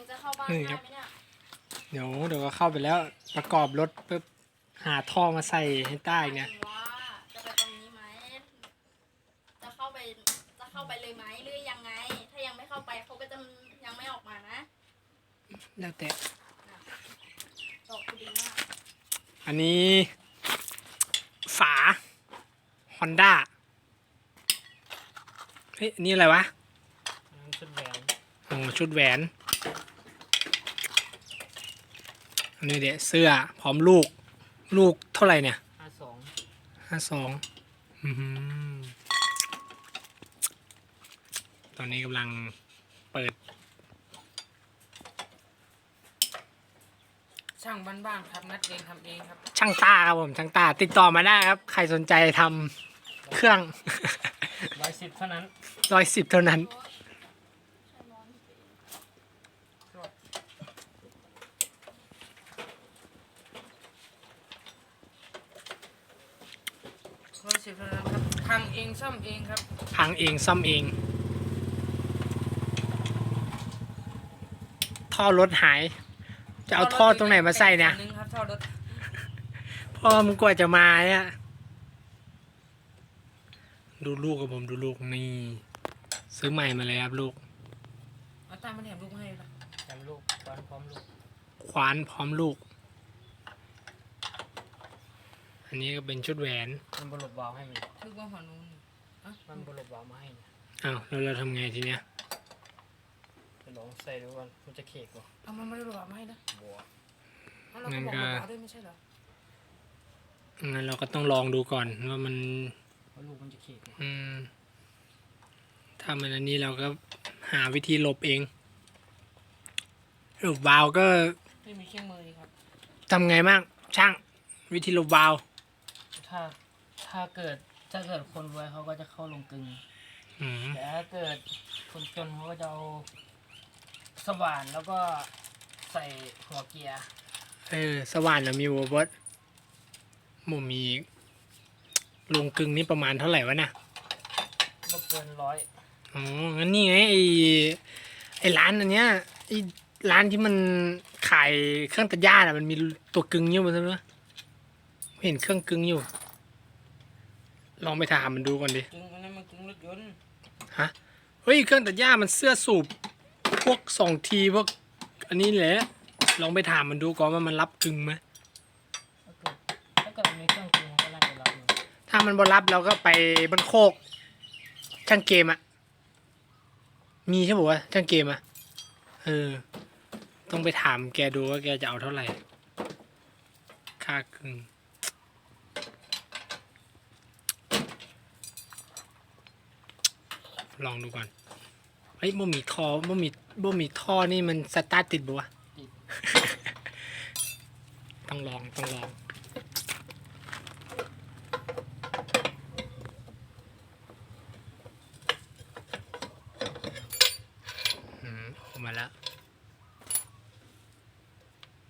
ยังจะเข้าบ้านนี่ได้ครับไหมเนี่ยเดี๋ยวเดี๋ยวก็เข้าไปแล้วประกอบรถปุ๊บหาท่อมาใส่ให้ใต้เนี่ยหมายถึงว่าจะไปตรงนี้ไหมจะเข้าไปจะเข้าไปเลยไหมหรือยังไง ถ้ายังไม่เข้าไปเขาก็จะยังไม่ออกมานะแล้วแต่ตอบคุณดีมากอันนี้ ฝา Honda เฮ้ยอันนี่อะไรวะ ชุดแหวนอ๋อชุดแหวน อันนี้เดี๋ยวเสื้อพร้อมลูก ลูกเท่าไหร่เนี่ยห้าสองห้าสองตอนนี้กำลังเปิด ช่างบ้านๆครับนัดเองทำเองครับ ช่างตาครับผมช่างตา ติดต่อมาได้ครับ ใครสนใจทำเครื่องร้อยสิบเท่านั้นร้อยสิบเท่านั้น ใช่ร้อน ร้อยสิบ เท่านั้นครับพังเองซ่อมเองครับพังเองซ่อมเอง ท่อรถหาย จะเอาท่อตรงไหนมาใส่เนี่ย นึงครับท่อรถพ่อมึงกว่าจะมาเนี่ยดูลูกกับผมดูลูกนี่ ซื้อใหม่มาเลยครับลูก เอาตามมาแถมลูกให้ปะแถมลูกตอนพร้อมลูก ขวานพร้อมลูก อันนี้ก็เป็นชุดแหวน มันบลบวาล์วให้มันลูกว่าหัวนู้นอะมันบลบวาล์วมาให้เนี่ยอ้าวแล้วเราทำไงทีเนี้ยจะลองใส่ดูก่อนมันจะเขกก่อนเอามันไม่ได้บลบวาล์วมาให้นะบัวเอาเรางั้ก็นบอกก็บลบวาล์วด้วยไม่ใช่เหรองั้นเราก็ต้องลองดูก่อนว่ามันว่าลูกมันจะเขกเหรออืมถ้ามันอันนี้เราก็หาวิธีหลบเองหลบวาล์วก็ไม่มีเครื่องมือนี่ครับทำไงบ้างช่างวิธีหลบวาล์ว ถ้าถ้าเกิดถ้าเกิดคนรวยเขาก็จะเข้าลงกลึงอืมแต่ถ้าเกิดคนจนเขาก็จะเอาสว่านแล้วก็ใส่หัวเกียร์เออสว่านเรามีวัวบดหมูมีลงกึ่งนี่ประมาณเท่าไหร่วะน่ะ ก็เกินร้อยอ๋อ งั้นนี่ไงไอไอร้านอันเนี้ยไอร้านที่มันขายเครื่องตัดหญ้าอะมันมีตัวกึ่งอยู่มันใช่ไหมเห็นเครื่องกึ่งอยู่ ลองไปถามมันดูก่อนดิกึ่งอันนั้นมันกึ่งรถยนต์ฮะเฮ้ยเครื่องตัดหญ้ามันเสื้อสูบพวกสองทีพวกอันนี้แหละลองไปถามมันดูก่อนว่ามันรับกึ่งไหมถ้าเกิดถ้าเกิดมันมีเครื่องกึ่งมันก็น่าจะรับอยู่ถ้ามันบ่รับเราก็ไปบันโคกช่างเกมอะมีใช่ปะวะช่างเกมอะเออ ต้องไปถามแกดูว่าแกจะเอาเท่าไหร่ค่ากึ่ง ลองดูก่อนเฮ้ยบ่มีท่อบ่มีบ่มีท่อนี่มันสตาร์ทติดปะวะต้องลองต้องลองอืมออกมาแล้ว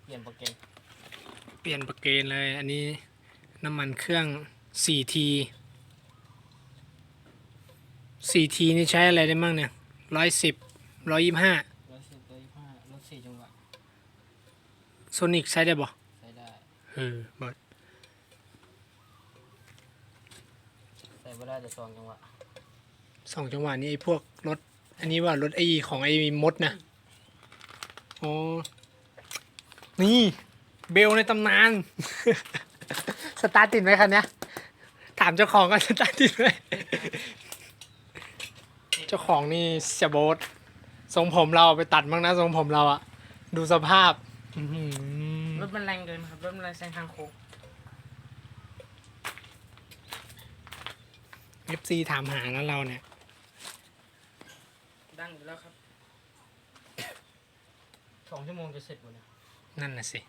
เปลี่ยนโปรแกรมเปลี่ยนประเกณฑ์เลย อันนี้น้ำมันเครื่อง 4T 4T นี่ใช้อะไรได้บ้างเนี่ยร้อยสิบร้อยยี่ห้าร้อยสิบร้อยยี่สิบห้ารถสี่จังหวะโซนิกใช้ได้บ่ใส่ได้เออบ่ใส่ไม่ได้แต่สองจังหวะสองจังหวะนี้ไอ้พวกรถ อันนี้ว่ารถไอ้ของไอ้มดนะโอ้นี่ เบลในตำนาน สตาร์ทติดไหมคันเนี้ยถามเจ้าของกันสตาร์ทติดไหมเจ้าของนี่เสียโบททรงผมเราไปตัดบ้างนะทรงผมเราอะดูสภาพอื้อหืรอถมันแรงเกินครับรถมันแรงแซงทางโค้ง เอฟซีถามหาแล้วเราเนี่ย ดังอยู่แล้วครับ สองชั่วโมงจะเสร็จหมดเนี่ยนั่นน่ะสิ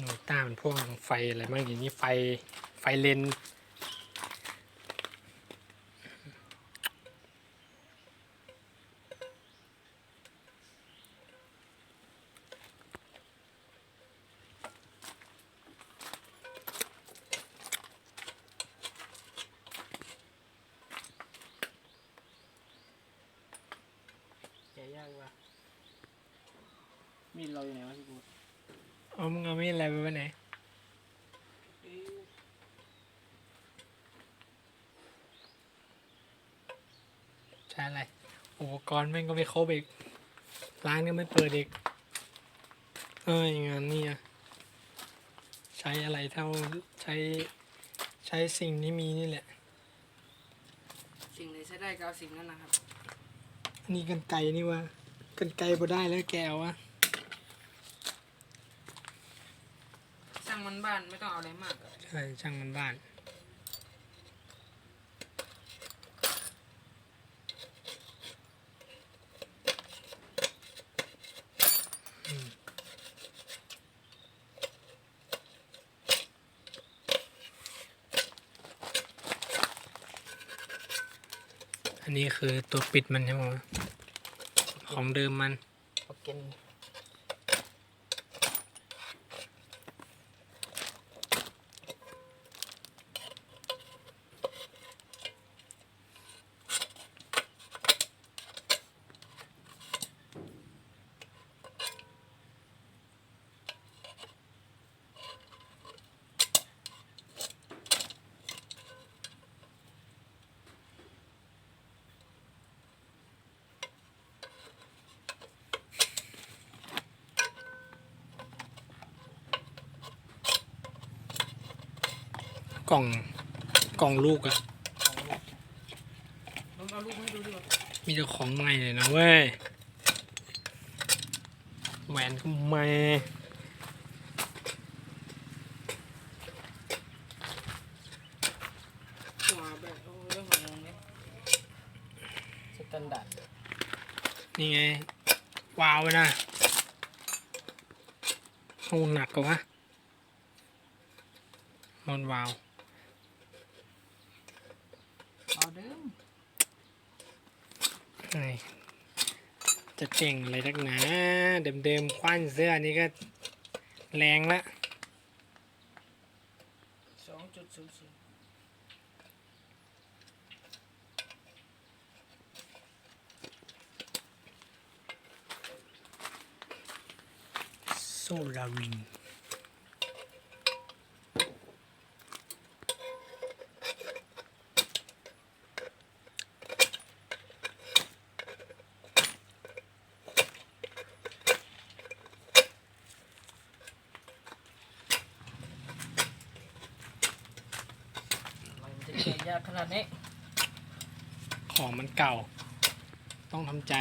หนต้ามันพ่วงไฟอะไรบ้างอย่างนี้ไฟไฟเลนยากว่ะมีดเราอยู่ไหนวะพี่กู เอามึงเอามีดอะไรไปไว้ไหนใช้อะไร อุปกรณ์แม่งก็ไม่ครบอีก ร้านก็ไม่เปิดอีก เอ้ยงานนี่อะใช้อะไรเท่าใช้ใช้สิ่งที่มีนี่แหละ สิ่งไหนใช้ได้ก็เอาสิ่งนั้นนะครับอันนี้กันไกรนี่วะกันไกรบ่ได้แล้วแกวะ ช่างมันบ้านไม่ต้องเอาอะไรมากอะใช่ช่างมันบ้านอันนี้คือตัวปิดมันใช่ไหมวะของเดิมมัน โอเค กล่องกล่องลูกอะลองเอาลูกให้ดูดิวะมีแต่ของใหม่เลยนะเว้ยแหวนก็ใหม่หัวแบบโอ้เรื่องของงงเนี่ยสแตนดาร์ดนี่ไงวาวไปนะโอ้หนักกว่าวะมันวาว เอาเดิมนี่จะเก่งอะไรนักหนาเดิมๆคว้านเสื้อนี่ก็แรงละสองจุดศูนย์ศูนย์โซลาริงอะไรมันจะ เก่งยากขนาดนี้ ของมันเก่า ต้องทำใจ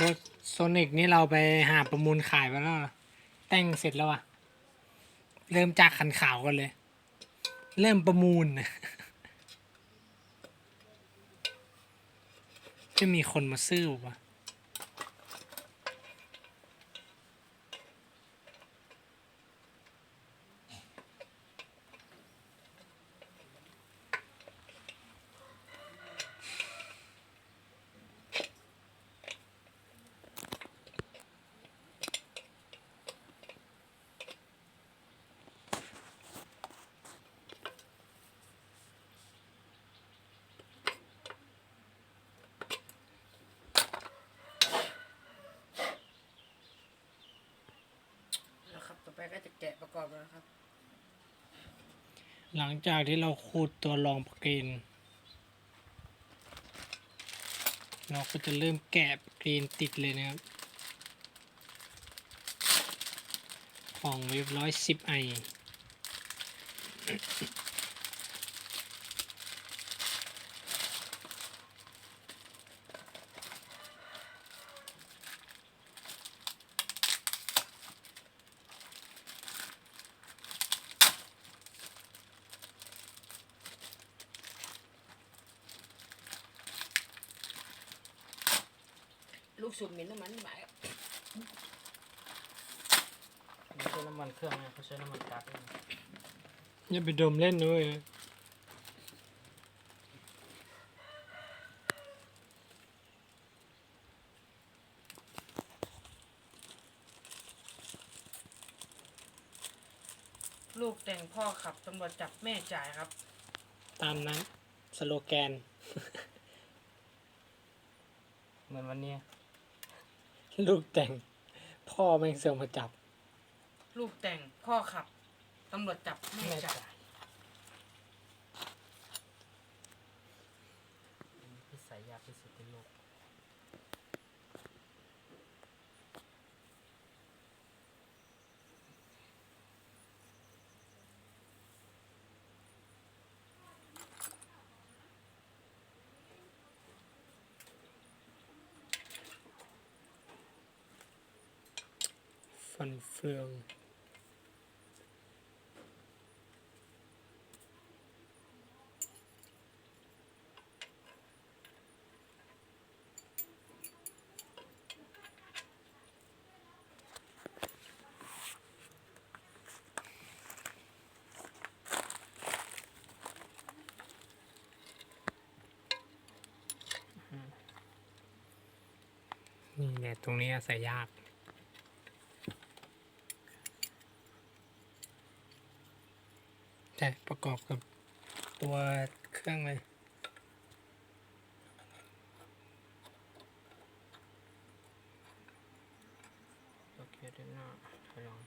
บท โซนิกนี่เราไปหาประมูลขายไปแล้วแต่งเสร็จแล้วอะเริ่มจากขันขาวกันเลย เริ่มประมูลนะจะมีคนมาซื้อปะ ก็จะแกะประกอบแล้วครับ หลังจากที่เราขูดตัวรองปกรีน เราก็จะเริ่มแกะประกรีนติดเลยนะครับ ของเว็บร้อยสิบไอ สูบเหม็นน้ำมันหมายไม่ใช่น้ำมันเครื่องนะเขาใช้น้ำมันก๊าซนะอย่าไปดมเล่นด้วยลูกแต่งพ่อขับตำรวจจับแม่จ่ายครับ ตามนั้นสโลแกน เหมือนวันเนี้ย ลูกแต่ง พ่อแม่งเสือกมาจับ ลูกแต่งพ่อขับตำรวจจับแม่จับ จ่าย ยที่ใส่ยากที่สุดในโลก ฟันเฟือง นี่แหละตรงนี้ใส่ยาก ใช่ประกอบกับตัวเครื่องเลยโอเคเดินหน้าถอยหลัง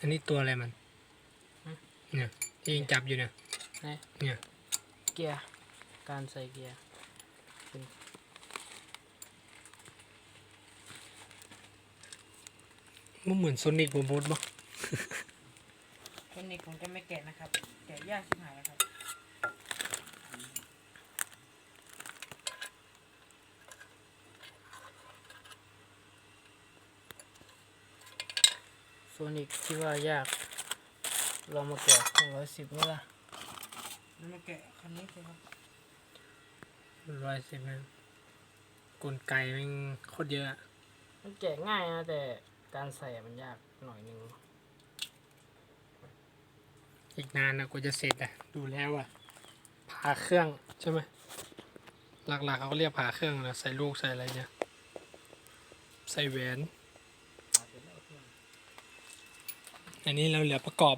อันนี้ตัวอะไรมัน เนี่ยที่ยังจับอยู่เนี่ยนะเนี่ย เกียร์ การใส่เกียร์ มันเหมือนโซนิกบูบูดปะคนนี้ผมจะไม่แกะนะครับ แกะยากชิบหายแล้วครับ โซนิกที่ว่ายากลองมาแกะร้อยสิบนี่ละแล้วมาแกะคันนี้สิครับร้อยสิบนะกลไกแมันโคตรเยอะอะ มันแกะง่ายนะแต่ การใส่มันยากหน่อยนึง อีกนานนะกว่าจะเสร็จอะดูแล้วอะผ่าเครื่องใช่ไหมหลักๆเขาก็เรียกผ่าเครื่องนะใส่ลูกใส่อะไรเนี่ยใส่แหวน อันนี้เราเหลือประกอบ